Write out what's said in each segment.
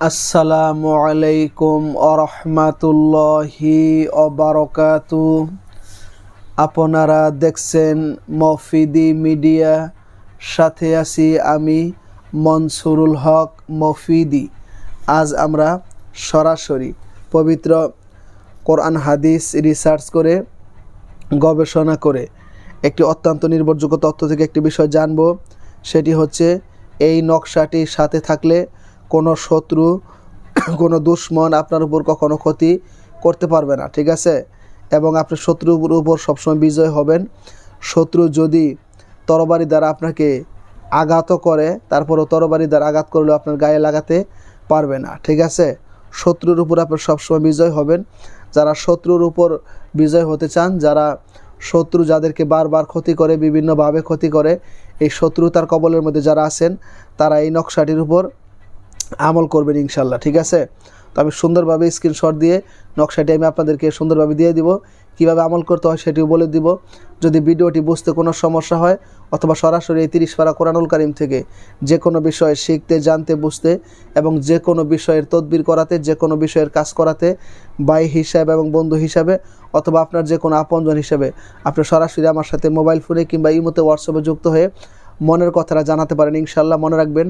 আসসালামু আলাইকুম আরহামাতুল্লাহি অবারকাতু আপনারা দেখছেন মফিদি মিডিয়া, সাথে আছি আমি মনসুরুল হক মফিদি। আজ আমরা সরাসরি পবিত্র কোরআন হাদিস রিসার্চ করে, গবেষণা করে একটি অত্যন্ত নির্ভরযোগ্য তথ্য থেকে একটি বিষয় জানব, সেটি হচ্ছে এই নকশাটির সাথে থাকলে কোনো শত্রু, কোনো দুশ্মন আপনার উপর কখনো ক্ষতি করতে পারবে না, ঠিক আছে? এবং আপনি শত্রুর উপর সবসময় বিজয় হবেন। শত্রু যদি তরবারি দ্বারা আপনাকে আঘাত করে, তারপরও তরবারি দ্বারা আঘাত করলেও আপনার গায়ে লাগাতে পারবে না, ঠিক আছে? শত্রুর উপর আপনি সবসময় বিজয় হবেন। যারা শত্রুর উপর বিজয় হতে চান, যারা শত্রু যাদেরকে বারবার ক্ষতি করে, বিভিন্নভাবে ক্ষতি করে, এই শত্রুতার কবলের মধ্যে যারা আছেন, তারা এই নকশাটির উপর আমল করবেন ইনশাল্লাহ ঠিক আছে? তো আমি সুন্দরভাবে স্ক্রিনশট দিয়ে নকশাটি আমি আপনাদেরকে সুন্দরভাবে দিয়ে দিব। কীভাবে আমল করতে হয় সেটিও বলে দিব। যদি ভিডিওটি বুঝতে কোনো সমস্যা হয়, অথবা সরাসরি এই তিরিশ পারা কোরআনুল কারিম থেকে যে কোনো বিষয় শিখতে, জানতে, বুঝতে এবং যে কোনো বিষয়ের তদবির করাতে যে কোনো বিষয়ের কাজ করাতে, ভাই হিসাবে এবং বন্ধু হিসাবে অথবা আপনার যে কোনো আপনজন হিসাবে আপনি সরাসরি আমার সাথে মোবাইল ফোনে কিংবা ইমোতে হোয়াটসঅ্যাপে যুক্ত হয়ে মনের কথাটা জানাতে পারেন ইনশাল্লাহ মনে রাখবেন,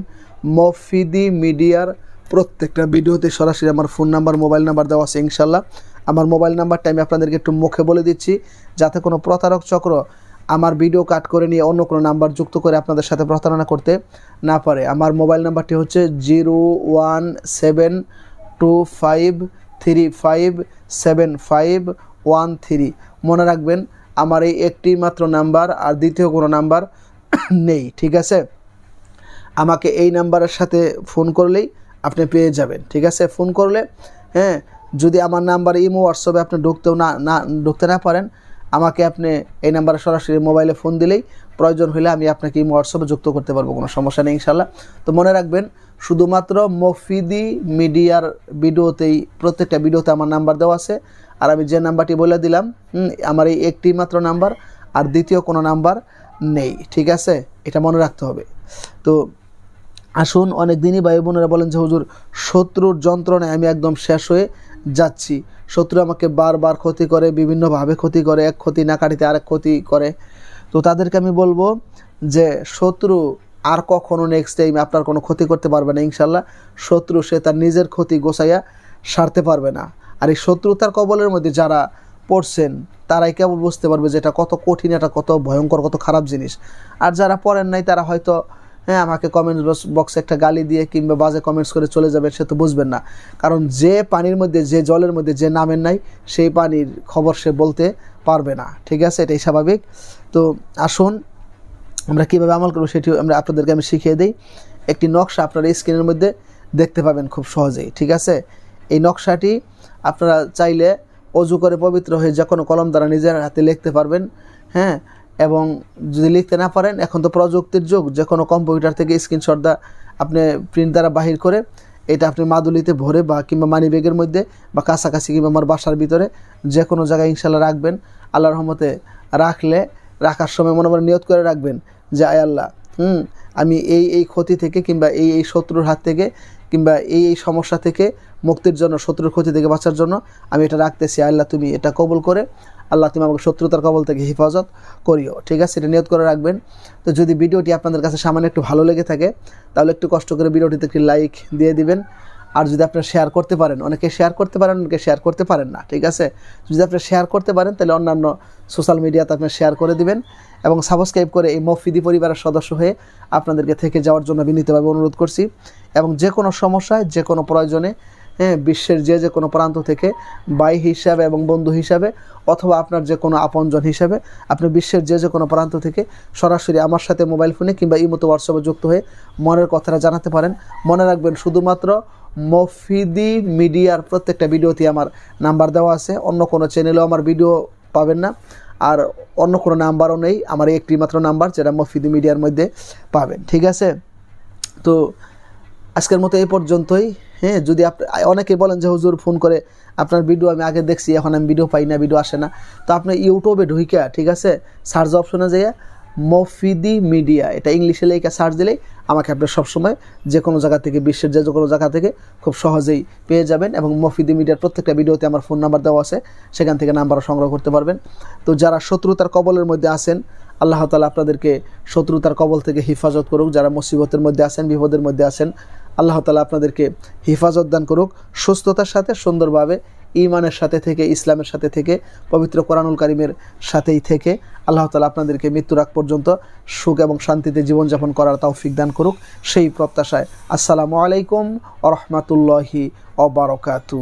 মফিদি মিডিয়ার প্রত্যেকটা ভিডিওতে সরাসরি আমার ফোন নাম্বার, মোবাইল নাম্বার দেওয়া আছে ইনশাল্লাহ আমার মোবাইল নাম্বারটা আমি আপনাদেরকে একটু মুখে বলে দিচ্ছি, যাতে কোনো প্রতারক চক্র আমার ভিডিও কাট করে নিয়ে অন্য কোনো নাম্বার যুক্ত করে আপনাদের সাথে প্রতারণা করতে না পারে। আমার মোবাইল নাম্বারটি হচ্ছে zero one seven two five three five seven five one three. মনে রাখবেন, আমার এই একটি মাত্র নাম্বার আর দ্বিতীয় কোনো নাম্বার নেই, ঠিক আছে? আমাকে এই নাম্বারের সাথে ফোন করলেই আপনি পেয়ে যাবেন, ঠিক আছে? ফোন করলে হ্যাঁ যদি আমার নাম্বার ইমো, হোয়াটসঅ্যাপে আপনি ঢুকতেও না না, ঢুকতে না পারেন, আমাকে আপনি এই নাম্বারে সরাসরি মোবাইলে ফোন দিলেই প্রয়োজন হলে আমি আপনাকে ইমো, হোয়াটসঅ্যাপে যুক্ত করতে পারব, কোনো সমস্যা নেই ইনশাল্লাহ তো মনে রাখবেন, শুধুমাত্র মফিদি মিডিয়ার ভিডিওতেই, প্রত্যেকটা ভিডিওতে আমার নাম্বার দেওয়া আছে। আর আমি যে নাম্বারটি বলে দিলাম আমার এই একটি মাত্র নাম্বার, আর দ্বিতীয় কোনো নাম্বার নেই, ঠিক আছে? এটা মনে রাখতে হবে। তো আসুন অনেক দিনই ভাই বোনেরা বলেন যে, হুজুর, শত্রুর যন্ত্রণায় আমি একদম শেষ হয়ে যাচ্ছি। শত্রু আমাকে বারবার ক্ষতি করে, বিভিন্নভাবে ক্ষতি করে, এক ক্ষতি না কাটিতে আরেক ক্ষতি করে। তো তাদেরকে আমি বলব যে, শত্রু আর কখনো নেক্সট টাইম আপনার কোনো ক্ষতি করতে পারবে না ইনশাল্লাহ শত্রু সে তার নিজের ক্ষতি গোছাইয়া সারতে পারবে না। আর এই শত্রুতার কবলের মধ্যে যারা পড়ছেন তারাই কেবল বুঝতে পারবে যে এটা কত কঠিন, এটা কত ভয়ঙ্কর, কত খারাপ জিনিস। আর যারা পড়েন নাই, তারা হয়তো হ্যাঁ আমাকে কমেন্টস বক্সে একটা গালি দিয়ে কিংবা বাজে কমেন্টস করে চলে যাবে সে তো বুঝবেন না। কারণ যে পানির মধ্যে, যে জলের মধ্যে যে নামের নাই, সেই পানির খবর সে বলতে পারবে না। ঠিক আছে? এটাই স্বাভাবিক। তো আসুন, আমরা কীভাবে আমল করব সেটিও আমরা আপনাদেরকে আমি শিখিয়ে দিই। একটি নকশা আপনারা স্ক্রিনের মধ্যে দেখতে পাবেন খুব সহজেই। ঠিক আছে? এই নকশাটি আপনারা চাইলে অজু করে পবিত্র হয়ে যে কোনো কলম দ্বারা নিজের হাতে লিখতে পারবেন হ্যাঁ? এবং যদি লিখতে না পারেন, এখন তো প্রযুক্তির যুগ, যে কোনো কম্পিউটার থেকে স্ক্রিনশট দা আপনি প্রিন্ট দ্বারা বাহির করে এটা আপনি মাদুলিতে ভরে বা কিংবা মানি ব্যাগের মধ্যে বা কাছাকাছি কিংবা আমার বাসার ভিতরে যে কোনো জায়গায় ইনশাল্লাহ রাখবেন। আল্লাহর রহমতে রাখলে, রাখার সময় মনে মনে নিয়ত করে রাখবেন যে, আয় আল্লাহ, হুম? আমি এই এই ক্ষতি থেকে কিংবা এই এই শত্রুর হাত থেকে কিংবা এই এই সমস্যা থেকে মুক্তির জন্য, শত্রুর ক্ষতি থেকে বাঁচার জন্য আমি এটা রাখতেছি। আল্লাহ, তুমি এটা কবল করে, আল্লাহ তুমি আমাকে শত্রুতার কবল থেকে হেফাজত করিও। ঠিক আছে, এটা নিয়ত করে রাখবেন। তো যদি ভিডিওটি আপনাদের কাছে সামান্য একটু ভালো লেগে থাকে, তাহলে একটু কষ্ট করে ভিডিওটিতে একটি লাইক দিয়ে দিবেন। আর যদি আপনারা শেয়ার করতে পারেন, অনেকে শেয়ার করতে পারেন, অনেকে শেয়ার করতে পারেন না, ঠিক আছে? যদি আপনি শেয়ার করতে পারেন, তাহলে অন্যান্য সোশ্যাল মিডিয়াতে আপনি শেয়ার করে দিবেন এবং সাবস্ক্রাইব করে এই মফিদি পরিবারের সদস্য হয়ে আপনাদেরকে থেকে যাওয়ার জন্য বিনীতভাবে অনুরোধ করছি। এবং যে কোনো সমস্যায়, যে কোনো প্রয়োজনে হ্যাঁ বিশ্বের যে যে কোনো প্রান্ত থেকে বাই হিসাবে এবং বন্ধু হিসাবে অথবা আপনার যে কোনো আপনজন হিসাবে আপনি বিশ্বের যে যে কোনো প্রান্ত থেকে সরাসরি আমার সাথে মোবাইল ফোনে কিংবা ইমতো হোয়াটসঅ্যাপে যুক্ত হয়ে মনের কথাটা জানাতে পারেন। মনে রাখবেন শুধুমাত্র মফিদি মিডিয়ার প্রত্যেকটা ভিডিওতে আমার নাম্বার দেওয়া আছে। অন্য কোনো চ্যানেলেও আমার ভিডিও পাবেন না। আর অন্য কোনো নাম্বারও নেই। আমার একটি মাত্র নাম্বার যেটা মফিদি মিডিয়ার মধ্যে পাবেন। ঠিক আছে? তো আজকের মতো এই পর্যন্তই। হ্যাঁ যদি আপনি অনেকে বলেন যে, হুজুর, ফোন করে আপনার ভিডিও আমি আগে দেখছি, এখন আমি ভিডিও পাই না, ভিডিও আসে না। তো আপনি ইউটিউবে ঢুইকা, ঠিক আছে? সার্চ অপশনে যেয়ে মফিদি মিডিয়া। এটা ইংলিশে লেখা সার্চ দিলেই আমাকে আপনি সবসময় যে কোনো জায়গা থেকে, বিশ্বের যে কোনো জায়গা থেকে খুব সহজেই পেয়ে যাবেন এবং মফিদি মিডিয়ার প্রত্যেকটা ভিডিওতে আমার ফোন নাম্বার দেওয়া আছে, সেখান থেকে নাম্বারও সংগ্রহ করতে পারবেন। তো যারা শত্রুতার কবলের মধ্যে আছেন, আল্লাহ তালা আপনাদেরকে শত্রুতার কবল থেকে হেফাজত করুক। যারা মুসিবতের মধ্যে আছেন, বিপদের মধ্যে আছেন, আল্লাহ তালা আপনাদেরকে হেফাজত দান করুক। সুস্থতার সাথে সুন্দরভাবে ইমানের সাথে থেকে, ইসলামের সাথে থেকে, পবিত্র কোরআনুল কারিমের সাথেই থেকে আল্লাহ তালা আপনাদেরকে মৃত্যুর আগ পর্যন্ত সুখ এবং শান্তিতে জীবনযাপন করার তৌফিক দান করুক। সেই প্রত্যাশায় আসসালামু আলাইকুম আ রহমতুল্লাহি অবরকাতু